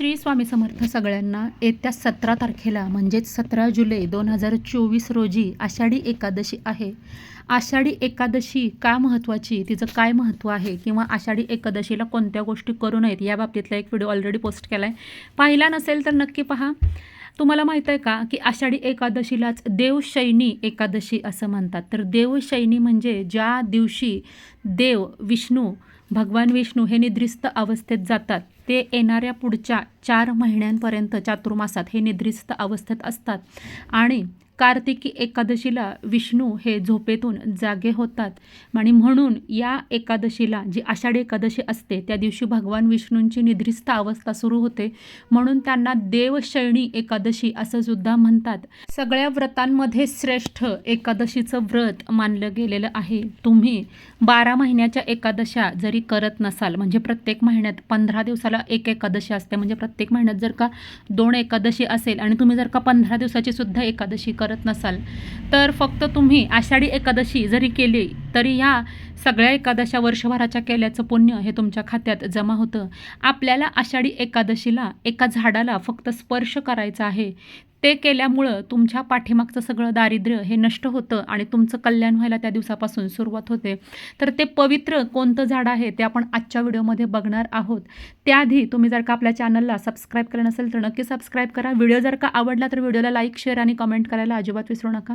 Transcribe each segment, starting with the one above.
श्री स्वामी समर्थ सगळ्यांना येत्या सतरा तारखेला म्हणजेच सतरा जुलै दोन हजार चोवीस रोजी आषाढी एकादशी आहे. आषाढी एकादशी का महत्त्वाची? तिचं काय महत्त्व आहे? किंवा आषाढी एकादशीला कोणत्या गोष्टी करू नयेत? या बाबतीतला एक व्हिडिओ ऑलरेडी पोस्ट केला आहे पाहिला नसेल तर नक्की पहा. तुम्हाला माहीत आहे का की आषाढी एकादशीलाच देवशैनी एकादशी असं म्हणतात. तर देवशैनी म्हणजे ज्या दिवशी देव विष्णू भगवान विष्णू हे निद्रिस्त अवस्थेत जातात. ते येणाऱ्या पुढच्या चार महिन्यांपर्यंत चातुर्मासात हे निद्रिस्त अवस्थेत असतात. आणि कार्तिकी एकादशीला विष्णू हे झोपेतून जागे होतात. आणि म्हणून या एकादशीला जी आषाढी एकादशी असते त्या दिवशी भगवान विष्णूंची निद्रिस्त अवस्था सुरू होते. म्हणून त्यांना देवशैणी एकादशी असं सुद्धा म्हणतात. सगळ्या व्रतांमध्ये श्रेष्ठ एकादशीचं व्रत मानलं गेलेलं आहे. तुम्ही बारा महिन्याच्या एकादशा जरी करत नसाल म्हणजे प्रत्येक महिन्यात पंधरा दिवसाला एक एकादशी असते म्हणजे प्रत्येक महिन्यात जर का दोन एकादशी असेल आणि तुम्ही जर का पंधरा दिवसाची सुद्धा एकादशी करत नसाल तर फक्त तुम्ही आषाढी एकादशी जरी केली तरी ह्या सगळ्या एकादशा वर्षभराच्या केल्याचं पुण्य हे तुमच्या खात्यात जमा होतं. आपल्याला आषाढी एकादशीला एका झाडाला फक्त स्पर्श करायचा आहे. ते केल्यामुळं तुमच्या पाठीमागचं सगळं दारिद्र्य हे नष्ट होतं आणि तुमचं कल्याण व्हायला त्या दिवसापासून सुरुवात होते. तर ते पवित्र कोणतं झाड आहे ते आपण आजच्या व्हिडिओमध्ये बघणार आहोत. त्याआधी तुम्ही जर का आपल्या चॅनलला सबस्क्राईब केलं नसेल तर नक्की सबस्क्राईब करा. व्हिडिओ जर का आवडला तर व्हिडिओला लाईक शेअर आणि कमेंट करायला अजिबात विसरू नका.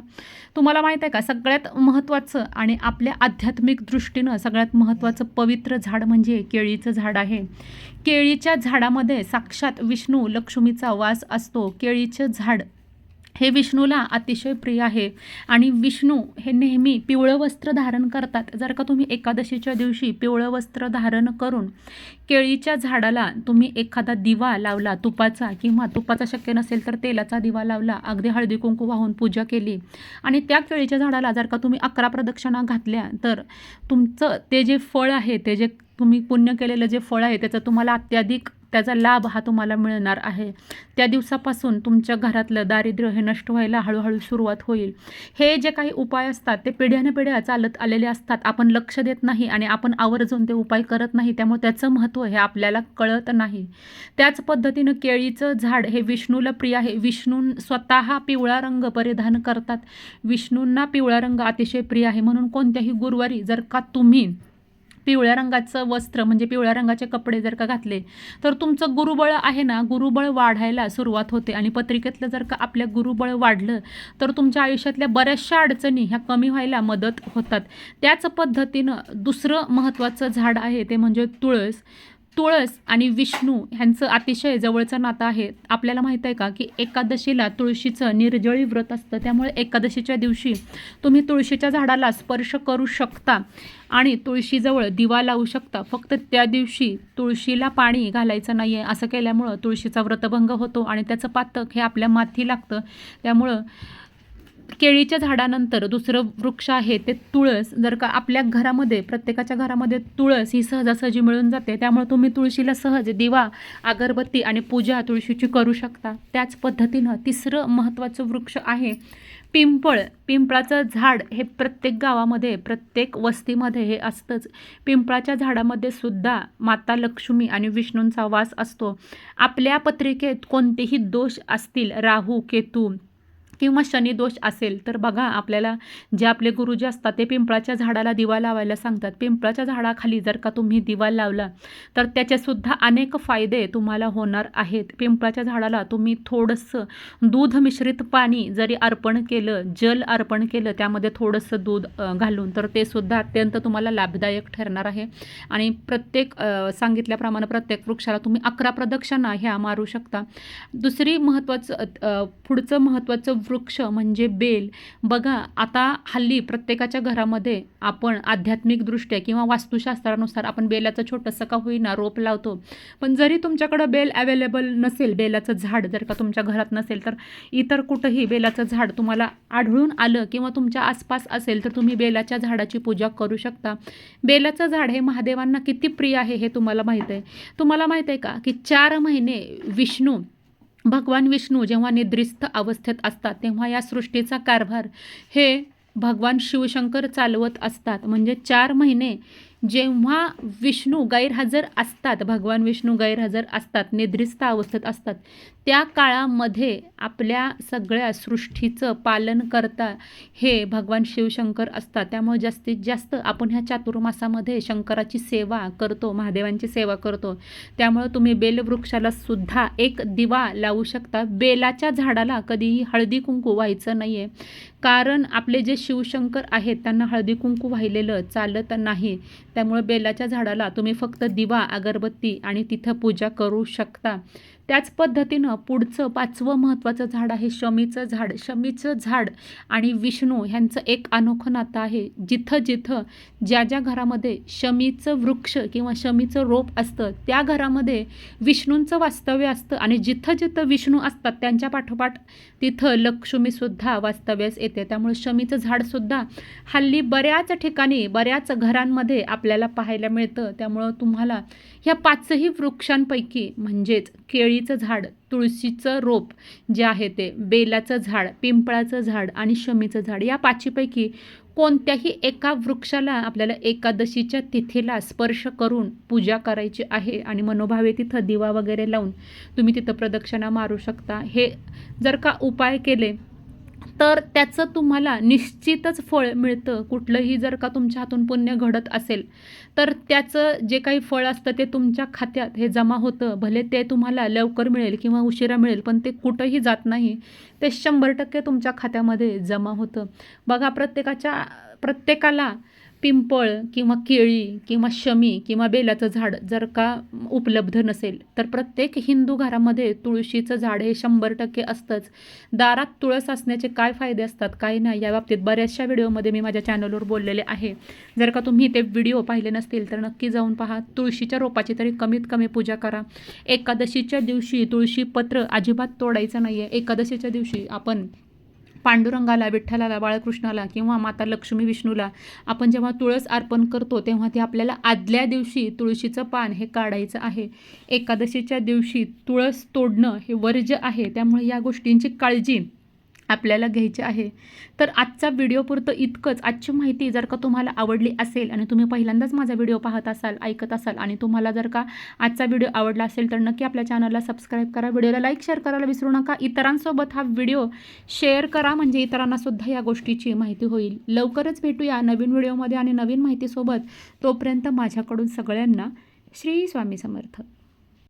तुम्हाला माहीत आहे का सगळ्यात महत्त्वाचं आणि आपल्या आध्यात्मिक दृष्टीनं सगळ्यात महत्त्वाचं पवित्र झाड म्हणजे केळीचं झाड आहे. केळीच्या झाडामध्ये साक्षात विष्णू लक्ष्मीचा वास असतो. केळीचं झाड हे विष्णूला अतिशय प्रिय आहे. आणि विष्णू हे नेहमी पिवळं वस्त्र धारण करतात. जर का तुम्ही एकादशीच्या दिवशी पिवळं वस्त्र धारण करून केळीच्या झाडाला तुम्ही एखादा दिवा लावला तुपाचा किंवा तुपाचा शक्य नसेल तर तेलाचा दिवा लावला अगदी हळदी कुंकू वाहून पूजा केली आणि त्या केळीच्या झाडाला जर का तुम्ही अकरा प्रदक्षिणा घातल्या तर तुमचं ते जे फळ आहे ते जे तुम्ही पुण्य केलेलं जे फळ आहे त्याचं तुम्हाला अत्याधिक त्याचा लाभ हा तुम्हाला मिळणार आहे. त्या दिवसापासून तुमच्या घरातलं दारिद्र्य हे नष्ट व्हायला हळूहळू सुरुवात होईल. हे जे काही उपाय असतात ते पिढ्याने पिढ्या चालत आलेले असतात. आपण लक्ष देत नाही आणि आपण आवर्जून ते उपाय करत नाही त्यामुळे त्याचं महत्त्व हे आपल्याला कळत नाही. त्याच पद्धतीनं केळीचं झाड हे विष्णूला प्रिय आहे. विष्णू स्वतः पिवळा रंग परिधान करतात. विष्णूंना पिवळा रंग अतिशय प्रिय आहे. म्हणून कोणत्याही गुरुवारी जर का तुम्ही पिवळ्या रंगाचं वस्त्र म्हणजे पिवळ्या रंगाचे कपडे जर का घातले तर तुमचं गुरुबळ आहे ना गुरुबळ वाढायला सुरुवात होते. आणि पत्रिकेतलं जर का आपल्या गुरुबळ वाढलं तर तुमच्या आयुष्यातल्या बऱ्याचशा अडचणी ह्या कमी व्हायला मदत होतात. त्याच पद्धतीनं दुसरं महत्त्वाचं झाड आहे ते म्हणजे तुळस. तुळस आणि विष्णू ह्यांचं अतिशय जवळचं नातं आहे. आपल्याला माहीत आहे का की एकादशीला तुळशीचं निर्जळी व्रत असतं. त्यामुळे एकादशीच्या दिवशी तुम्ही तुळशीच्या झाडाला स्पर्श करू शकता आणि तुळशीजवळ दिवा लावू शकता. फक्त त्या दिवशी तुळशीला पाणी घालायचं नाही आहे असं केल्यामुळं तुळशीचा व्रतभंग होतो आणि त्याचं पातक हे आपल्या माथी लागतं. त्यामुळं केळीच्या झाडानंतर दुसरं वृक्ष आहे ते तुळस. जर का आपल्या घरामध्ये प्रत्येकाच्या घरामध्ये तुळस ही सहजासहजी मिळून जाते त्यामुळे तुम्ही तुळशीला सहज दिवा अगरबत्ती आणि पूजा तुळशीची करू शकता. त्याच पद्धतीनं तिसरं महत्त्वाचं वृक्ष आहे पिंपळ. पिंपळाचं झाड हे प्रत्येक गावामध्ये प्रत्येक वस्तीमध्ये हे असतंच. पिंपळाच्या झाडामध्ये सुद्धा माता लक्ष्मी आणि विष्णूंचा वास असतो. आपल्या पत्रिकेत कोणतेही दोष असतील राहू केतू किंवा शनिदोष असेल तर बघा आपल्याला जे आपले गुरुजी असतात ते पिंपळाच्या झाडाला दिवा लावायला सांगतात. पिंपळाच्या झाडाखाली जर का तुम्ही दिवा लावला तर त्याचेसुद्धा अनेक फायदे तुम्हाला होणार आहेत. पिंपळाच्या झाडाला तुम्ही थोडंसं दूध मिश्रित पाणी जरी अर्पण केलं जल अर्पण केलं त्यामध्ये थोडंसं दूध घालून तर ते सुद्धा अत्यंत तुम्हाला लाभदायक ठरणार आहे. आणि प्रत्येक सांगितल्याप्रमाणे प्रत्येक वृक्षाला तुम्ही अकरा प्रदक्षिणा ह्या मारू शकता. दुसरी महत्त्वाचं पुढचं महत्त्वाचं वृक्ष म्हणजे बेल. बघा आता हल्ली प्रत्येकाच्या घरामध्ये आपण आध्यात्मिकदृष्ट्या किंवा वास्तुशास्त्रानुसार आपण बेलाचं छोटंसं का होईना रोप लावतो. पण जरी तुमच्याकडं बेल अवेलेबल नसेल बेलाचं झाड जर का तुमच्या घरात नसेल तर इतर कुठंही बेलाचं झाड तुम्हाला आढळून आलं किंवा तुमच्या आसपास असेल तर तुम्ही बेलाच्या झाडाची पूजा करू शकता. बेलाचं झाड हे महादेवांना किती प्रिय आहे हे तुम्हाला माहीत आहे. तुम्हाला माहीत आहे का की चार महिने विष्णू भगवान विष्णू जेव्हा निद्रिस्त अवस्थेत असतात तेव्हा या सृष्टीचा कारभार हे भगवान शिवशंकर चालवत असतात. म्हणजे चार महिने जेव्हा विष्णू गैरहजर असतात भगवान विष्णू गैरहजर असतात निद्रिस्त अवस्थेत असतात त्या काळामध्ये आपल्या सगळ्या सृष्टीचं पालन करता हे भगवान शिवशंकर असतात. त्यामुळे जास्तीत जास्त आपण ह्या चातुर्मासामध्ये शंकराची सेवा करतो महादेवांची सेवा करतो. त्यामुळं तुम्ही बेलवृक्षाला सुद्धा एक दिवा लावू शकता. बेलाच्या झाडाला कधीही हळदी कुंकू व्हायचं नाही आहे कारण आपले जे शिवशंकर आहेत त्यांना हळदी कुंकू वाहिलेलं चालत नाही. त्यामुळे बेलाच्या झाडाला तुम्ही फक्त दिवा अगरबत्ती आणि तिथं पूजा करू शकता. त्याच पद्धतीनं पुढचं पाचवं महत्त्वाचं झाड आहे शमीचं झाड. शमीचं झाड आणि विष्णू ह्यांचं एक अनोखं नातं आहे. जिथं जिथं ज्या ज्या घरामध्ये शमीचं वृक्ष किंवा शमीचं रोप असतं त्या घरामध्ये विष्णूंचं वास्तव्य असतं आणि जिथं जिथं विष्णू असतात त्यांच्या पाठोपाठ तिथं लक्ष्मीसुद्धा वास्तव्यास येते. त्यामुळे शमीचं झाडसुद्धा हल्ली बऱ्याच ठिकाणी बऱ्याच घरांमध्ये आपल्याला पाहायला मिळतं. त्यामुळं तुम्हाला ह्या पाचही वृक्षांपैकी म्हणजेच केळीचं झाड तुळशीचं रोप जे आहे ते बेलाचं झाड पिंपळाचं झाड आणि शमीचं झाड या पाचीपैकी कोणत्याही एका वृक्षाला आपल्याला एकादशीच्या तिथीला स्पर्श करून पूजा करायची आहे आणि मनोभावे तिथं दिवा वगैरे लावून तुम्ही तिथं प्रदक्षिणा मारू शकता. हे जर का उपाय केले तर त्याचं तुम्हाला निश्चितच फळ मिळतं. कुठलंही जर का तुमच्या हातून पुण्य घडत असेल तर त्याचं जे काही फळ असतं ते तुमच्या खात्यात हे जमा होतं. भले ते तुम्हाला लवकर मिळेल किंवा उशिरा मिळेल पण ते कुठंही जात नाही. ते शंभर टक्के तुमच्या खात्यामध्ये जमा होतं. बघा प्रत्येकाच्या प्रत्येकाला पिंपळ किंवा केळी किंवा शमी किंवा बेलाचं झाड जर का उपलब्ध नसेल तर प्रत्येक हिंदू घरामध्ये तुळशीचं झाड हे शंभर टक्के असतंच. दारात तुळस असण्याचे काय फायदे असतात काय नाही या बाबतीत बऱ्याचशा व्हिडिओमध्ये मी माझ्या चॅनलवर बोललेले आहे. जर का तुम्ही ते व्हिडिओ पाहिले नसतील तर नक्की जाऊन पहा. तुळशीच्या रोपाची तरी कमीत कमी पूजा करा. एकादशीच्या दिवशी तुळशी पत्र अजिबात तोडायचं नाही आहे एकादशीच्या दिवशी आपण पांडुरंगाला विठ्ठलाला बाळकृष्णाला किंवा माता लक्ष्मी विष्णूला आपण जेव्हा तुळस अर्पण करतो तेव्हा ते आपल्याला आदल्या दिवशी तुळशीचं पान हे काढायचं आहे. एकादशीच्या दिवशी तुळस तोडणं हे वर्ज्य आहे. त्यामुळे या गोष्टींची काळजी आपल्याला घ्यायचे आहे. तर आजचा व्हिडिओ पुरतं इतकंच. आजची माहिती जर का तुम्हाला आवडली असेल आणि तुम्ही पहिल्यांदाच माझा व्हिडिओ पाहत असाल ऐकत असाल आणि तुम्हाला जर का आजचा व्हिडिओ आवडला असेल तर नक्की आपल्या चॅनलला सबस्क्राईब करा. व्हिडिओला लाईक शेअर करायला विसरू नका. इतरांसोबत हा व्हिडिओ शेअर करा म्हणजे इतरांनासुद्धा या गोष्टीची माहिती होईल. लवकरच भेटूया नवीन व्हिडिओमध्ये आणि नवीन माहितीसोबत. तोपर्यंत माझ्याकडून सगळ्यांना श्री स्वामी समर्थ.